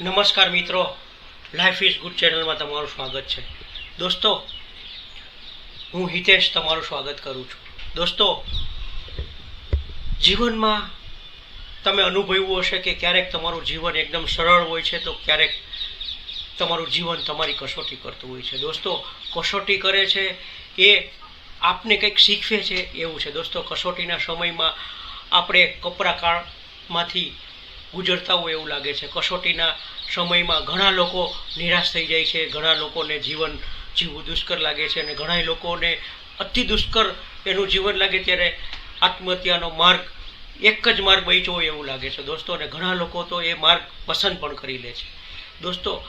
નમસ્કાર મિત્રો. Life is good ચેનલમાં તમારું સ્વાગત છે. દોસ્તો, હું હિતેશ તમારું સ્વાગત કરું છું. દોસ્તો, જીવનમાં તમે અનુભવ્યું હશે કે ક્યારેક તમારું જીવન એકદમ સરળ હોય છે તો ક્યારેક તમારું જીવન તમારી કસોટી કરતું હોય છે. દોસ્તો, કસોટી કરે છે એ આપને કંઈક શીખવે છે એવું છે. દોસ્તો, કસોટીના સમયમાં આપણે કપરા કાળમાંથી ગુજરતા હોય એવું લાગે છે. કસોટીના સમયમાં ઘણા લોકો નિરાશ થઈ જાય છે, ઘણા લોકોને જીવન જીવવું દુષ્કર લાગે છે અને ઘણા લોકોને અતિ દુષ્કર એનું જીવન લાગે ત્યારે આત્મહત્યાનો માર્ગ એક જ માર્ગ બચ્યો હોય એવું લાગે છે. દોસ્તો, અને ઘણા લોકો તો એ માર્ગ પસંદ પણ કરી લે છે. દોસ્તો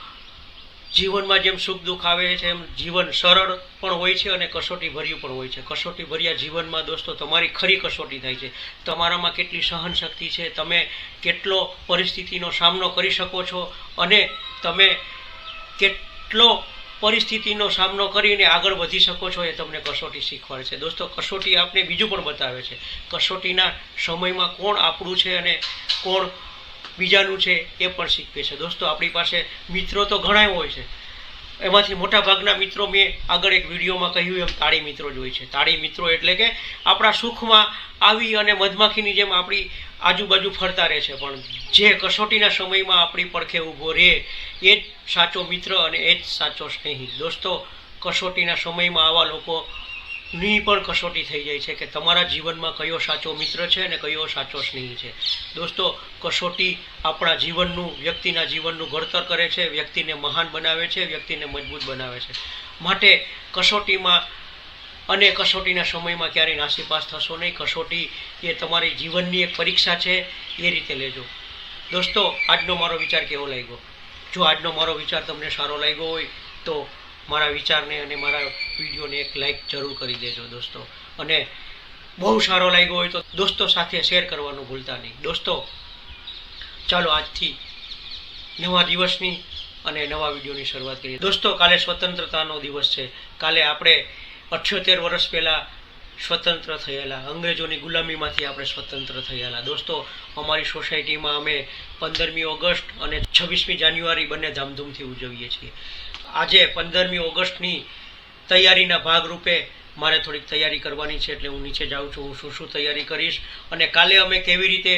જીવનમાં જેમ સુખ દુઃખ આવે છે એમ જીવન સરળ પણ હોય છે અને કસોટી ભર્યું પણ હોય છે. કસોટી ભર્યા જીવનમાં દોસ્તો, તમારી ખરી કસોટી થાય છે. તમારામાં કેટલી સહન શક્તિ છે, તમે કેટલો પરિસ્થિતિનો સામનો કરી શકો છો અને તમે કેટલો પરિસ્થિતિનો સામનો કરીને આગળ વધી શકો છો એ તમને કસોટી શીખવાડે છે. દોસ્તો, કસોટી આપને બીજું પણ બતાવે છે. કસોટીના સમયમાં કોણ આપણું છે અને કોણ બીજાનું છે એ પણ શીખવે છે. દોસ્તો, આપણી પાસે મિત્રો તો ઘણા હોય છે. એમાંથી મોટા ભાગના મિત્રો મેં આગળ એક વિડીયોમાં કહ્યું એમ, તાળી મિત્રો જ હોય છે. તાળી મિત્રો એટલે કે આપણા સુખમાં આવી અને મધમાખીની જેમ આપણી આજુબાજુ ફરતા રહે છે. પણ જે કસોટીના સમયમાં આપણી પડખે ઊભો રહે, એ જ સાચો મિત્ર અને એ જ સાચો સ્નેહી. દોસ્તો, કસોટીના સમયમાં આવા લોકો ની પણ કસોટી થઈ જાય છે કે તમારા જીવનમાં કયો સાચો મિત્ર છે અને કયો સાચો સ્નેહી છે. દોસ્તો, કસોટી આપણા જીવનનું, વ્યક્તિના જીવનનું ઘડતર કરે છે, વ્યક્તિને મહાન બનાવે છે, વ્યક્તિને મજબૂત બનાવે છે. માટે કસોટીમાં અને કસોટીના સમયમાં ક્યારેય નાસીપાસ થશો નહીં. કસોટી એ તમારી જીવનની એક પરીક્ષા છે, એ રીતે લેજો. દોસ્તો, આજનો મારો વિચાર કેવો લાગ્યો? જો આજનો મારો વિચાર તમને સારો લાગ્યો હોય, તો મારા વિચારને અને મારા વિડીયોને એક લાઈક જરૂર કરી દેજો દોસ્તો. અને બહુ સારો લાગ્યો હોય તો દોસ્તો સાથે શેર કરવાનું ભૂલતા નહીં. દોસ્તો, ચાલો આજથી નવા દિવસની અને નવા વિડીયોની શરૂઆત કરીએ. દોસ્તો, કાલે સ્વતંત્રતાનો દિવસ છે. કાલે આપણે અઠ્યોતેર વર્ષ પહેલાં સ્વતંત્ર થયેલા, અંગ્રેજોની ગુલામીમાંથી આપણે સ્વતંત્ર થયેલા. દોસ્તો, અમારી સોસાયટીમાં અમે પંદરમી ઓગસ્ટ અને છવ્વીસમી જાન્યુઆરી બંને ધામધૂમથી ઉજવીએ છીએ. આજે પંદરમી ઓગસ્ટની તૈયારીના ભાગરૂપે મારે થોડીક તૈયારી કરવાની છે એટલે હું નીચે જાઉં છું, હું શું શું તૈયારી કરીશ અને કાલે અમે કેવી રીતે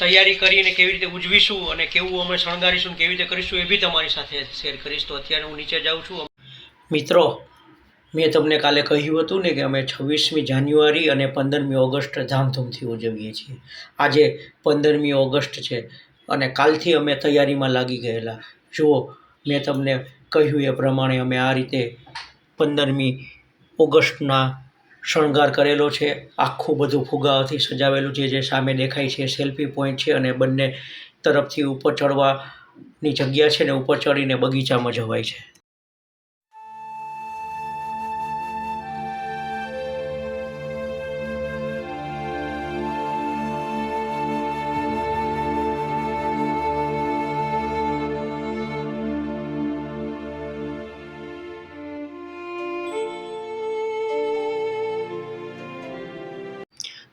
તૈયારી કરીને કેવી રીતે ઉજવીશું અને કેવું અમે શણગારીશું કેવી રીતે કરીશું એ બી તમારી સાથે શેર કરીશ. તો અત્યારે હું નીચે જાઉં છું. મિત્રો, મેં તમને કાલે કહ્યું હતું ને કે અમે છવ્વીસમી જાન્યુઆરી અને પંદરમી ઓગસ્ટ ધામધૂમથી ઉજવીએ છીએ. આજે પંદરમી ઓગસ્ટ છે અને કાલથી અમે તૈયારીમાં લાગી ગયેલા. જુઓ મેં તમને કહ્યું એ પ્રમાણે અમે આ રીતે પંદરમી ઓગસ્ટના શણગાર કરેલો છે. આખું બધું ફુગાઓથી સજાવેલું છે, જે સામે દેખાય છે, સેલ્ફી પોઈન્ટ છે અને બંને તરફથી ઉપર ચડવાની જગ્યા છે ને ઉપર ચડીને બગીચામાં જવાય છે.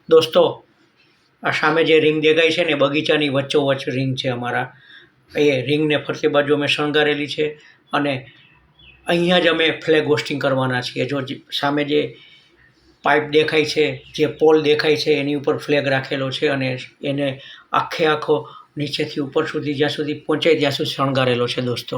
દોસ્તો, આ સામે જે રિંગ દેખાય છે ને બગીચાની વચ્ચોવચ્ચ રિંગ છે અમારા. એ રિંગને ફરતી બાજુ અમે શણગારેલી છે અને અહીંયા જ અમે ફ્લેગ હોસ્ટિંગ કરવાના છીએ. જો સામે જે પાઇપ દેખાય છે, જે પોલ દેખાય છે, એની ઉપર ફ્લેગ રાખેલો છે અને એને આખે આખો નીચેથી ઉપર સુધી, જ્યાં સુધી પહોંચે ત્યાં સુધી શણગારેલો છે દોસ્તો.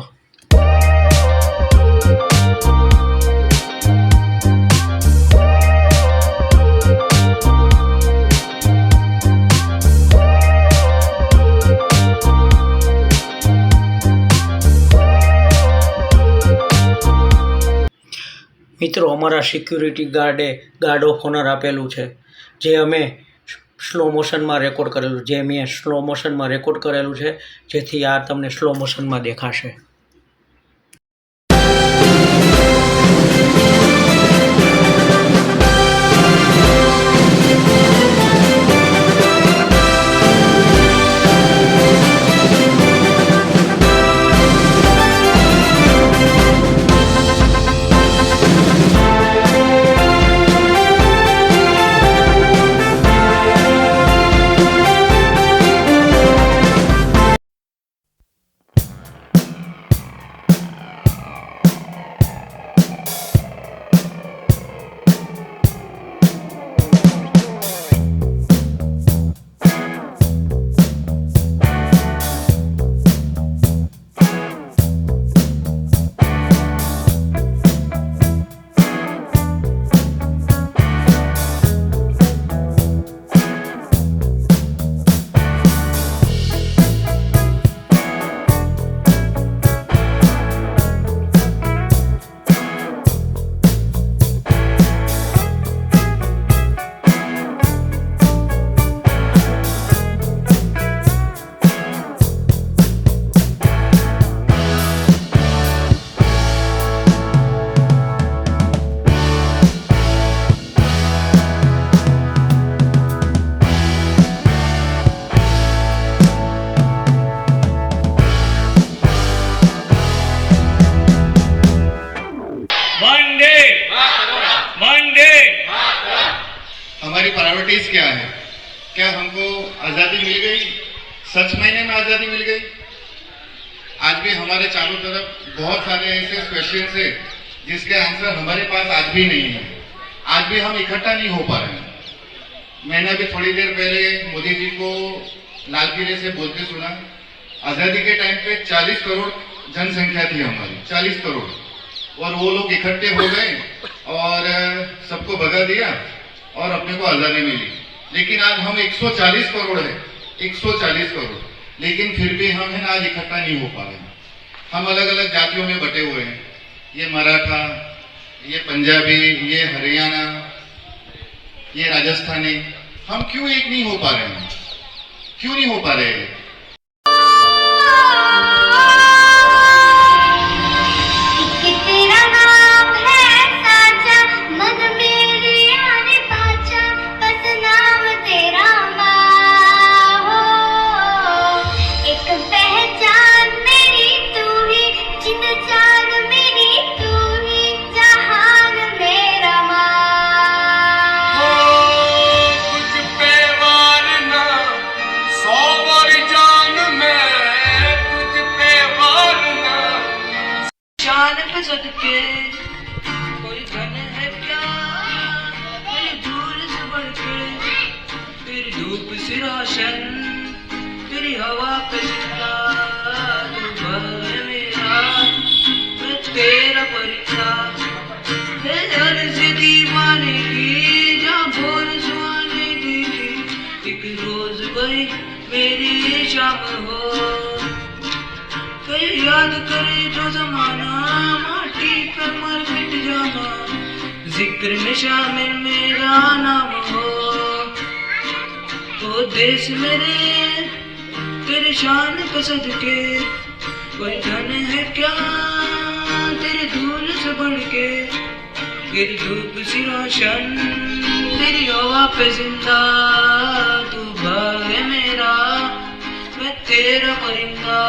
મિત્રો, અમારા સિક્યુરિટી ગાર્ડે ગાર્ડ ઓફ ઓનર આપેલું છે, જે અમે સ્લો મોશનમાં રેકોર્ડ કરેલું, જે મેં સ્લો મોશનમાં રેકોર્ડ કરેલું છે, જેથી આ તમને સ્લો મોશનમાં દેખાશે. प्रायोरिटीज क्या है? क्या हमको आज़ादी मिल गई? सच महीने में आज़ादी मिल गई? आज भी हमारे चारों तरफ़ बहुत सारे ऐसे क्वेश्चन है, जिसके आंसर हमारे पास आज भी नहीं है। आज भी हम इकट्ठा नहीं हो पा रहे हैं। मैंने अभी थोड़ी देर पहले मोदी जी को लाल किले से बोलते सुना, आज़ादी के टाइम पे 40 करोड़ जनसंख्या थी हमारी 40 करोड़। और वो लोग इकट्ठे हो गए और सबको भगा दिया। और अपने को आज़ादी मिली। लेकिन आज हम 140 करोड़ है। 140 करोड़। लेकिन फिर भी हम है ना आज इकट्ठा नहीं हो पा रहे हैं। हम अलग अलग जातियों में बटे हुए हैं। ये मराठा, ये पंजाबी, ये हरियाणा, ये राजस्थानी, हम क्यों एक नहीं हो पा रहे हैं? क्यों नहीं हो पा रहे हैं? धूप से रोशन तेरी हवा पे जिंदा तू भर मेरा मैं तेरा परिचा है अर्ज दीवाने की जहाँ भोर सुहाने देखी एक रोज कोई मेरी शाम हो कोई याद करे जो जमाना माटी पे मर मिट जाना जिक्र में शामिल मेरा नाम हो ओ देश मेरे, तेरे शान के कोई धन है क्या तेरे धूल से बढ़ के तेरी धूप सी रोशन, तेरी हवा पे ज़िंदा। तू भाग मेरा, मैं तेरा परिंदा।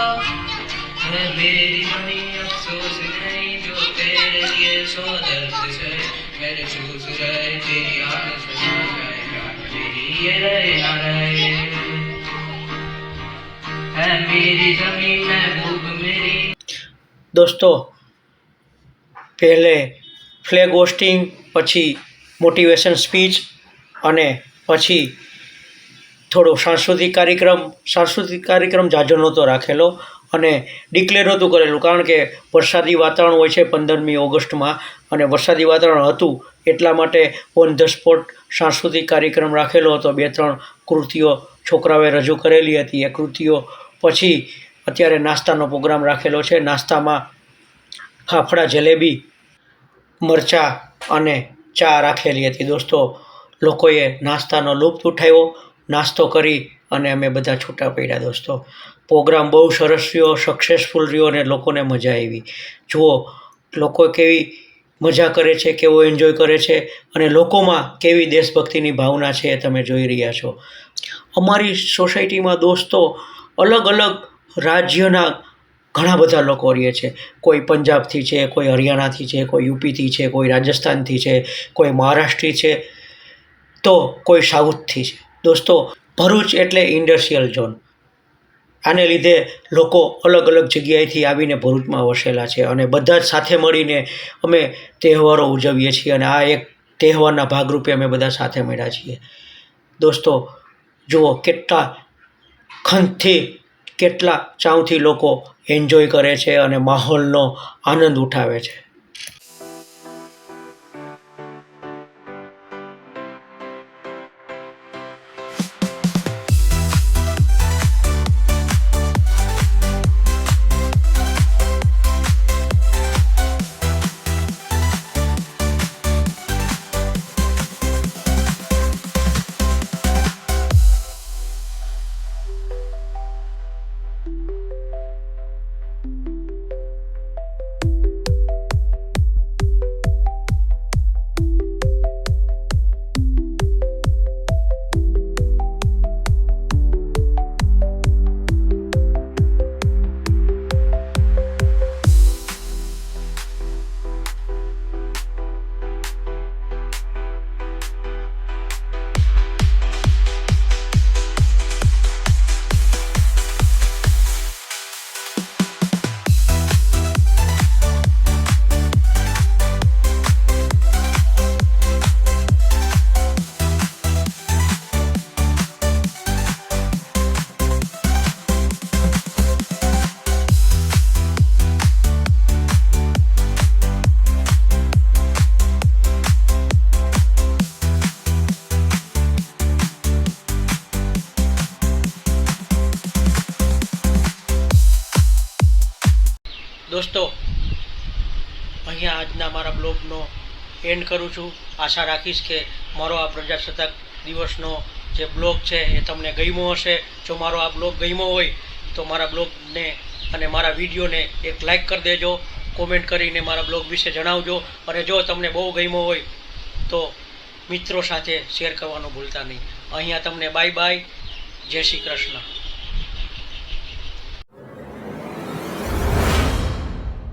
है मेरी मनी अफसोस नहीं जो तेरे लिए सो दर्द से। मेरे चूस रहे तेरी जाएगा तेरी ये रहे દોસ્તો, પહેલે ફ્લેગ હોસ્ટિંગ, પછી મોટિવેશન સ્પીચ, અને પછી થોડો સાંસ્કૃતિક કાર્યક્રમ સાંસ્કૃતિક કાર્યક્રમ જાજો નહોતો રાખેલો અને ડિક્લેર નહોતું કરેલું, કારણ કે વરસાદી વાતાવરણ હોય છે પંદરમી ઓગસ્ટમાં, અને વરસાદી વાતાવરણ હતું એટલા માટે ઓન ધ સ્પોટ સાંસ્કૃતિક કાર્યક્રમ રાખેલો હતો. બે, ત્રણ કૃતિઓ છોકરાઓએ રજૂ કરેલી હતી. એ કૃતિઓ પછી અત્યારે નાસ્તાનો પ્રોગ્રામ રાખેલો છે. નાસ્તામાં ફાફડા, જલેબી, મરચાં અને ચા રાખેલી હતી. દોસ્તો, લોકોએ નાસ્તાનો લુપ્ત ઉઠાવ્યો. નાસ્તો કરી અને અમે બધા છૂટા પડ્યા દોસ્તો. પ્રોગ્રામ બહુ સરસ રહ્યો સક્સેસફુલ રહ્યો અને લોકોને મજા આવી. જુઓ, લોકો કેવી મજા કરે છે, કેવો એન્જોય કરે છે અને લોકોમાં કેવી દેશભક્તિની ભાવના છે એ તમે જોઈ રહ્યા છો. અમારી સોસાયટીમાં દોસ્તો અલગ અલગ રાજ્યના ઘણા બધા લોકો રહે છે. કોઈ પંજાબથી છે, કોઈ હરિયાણાથી છે, કોઈ યુપીથી છે, કોઈ રાજસ્થાનથી છે, કોઈ મહારાષ્ટ્રથી છે, તો કોઈ સાઉથથી છે. દોસ્તો, ભરૂચ એટલે ઇન્ડસ્ટ્રીયલ ઝોન. આને લીધે લોકો અલગ અલગ જગ્યાએથી આવીને ભરૂચમાં વસેલા છે અને બધા જ સાથે મળીને અમે તહેવારો ઉજવીએ છીએ અને આ એક તહેવારના ભાગરૂપે અમે બધા સાથે મળ્યા છીએ. દોસ્તો, જુઓ કેટલા ખંતથી કેટલા ચાવથી લોકો એન્જોય કરે છે અને માહોલનો આનંદ ઉઠાવે છે. દોસ્તો, અહીંયા આજના મારા બ્લોગનો એન્ડ કરું છું. આશા રાખીશ કે મારો આ પ્રજાસત્તાક દિવસનો જે બ્લોગ છે એ તમને ગમ્યો હશે. જો મારો આ બ્લોગ ગમ્યો હોય, તો મારા બ્લોગને અને મારા વિડીયોને એક લાઇક કરી દેજો કોમેન્ટ કરીને મારા બ્લોગ વિશે જણાવજો. અને જો તમને બહુ ગમ્યો હોય, તો મિત્રો સાથે શેર કરવાનું ભૂલતા નહીં. અહીંયા તમને બાય બાય જય શ્રી કૃષ્ણ.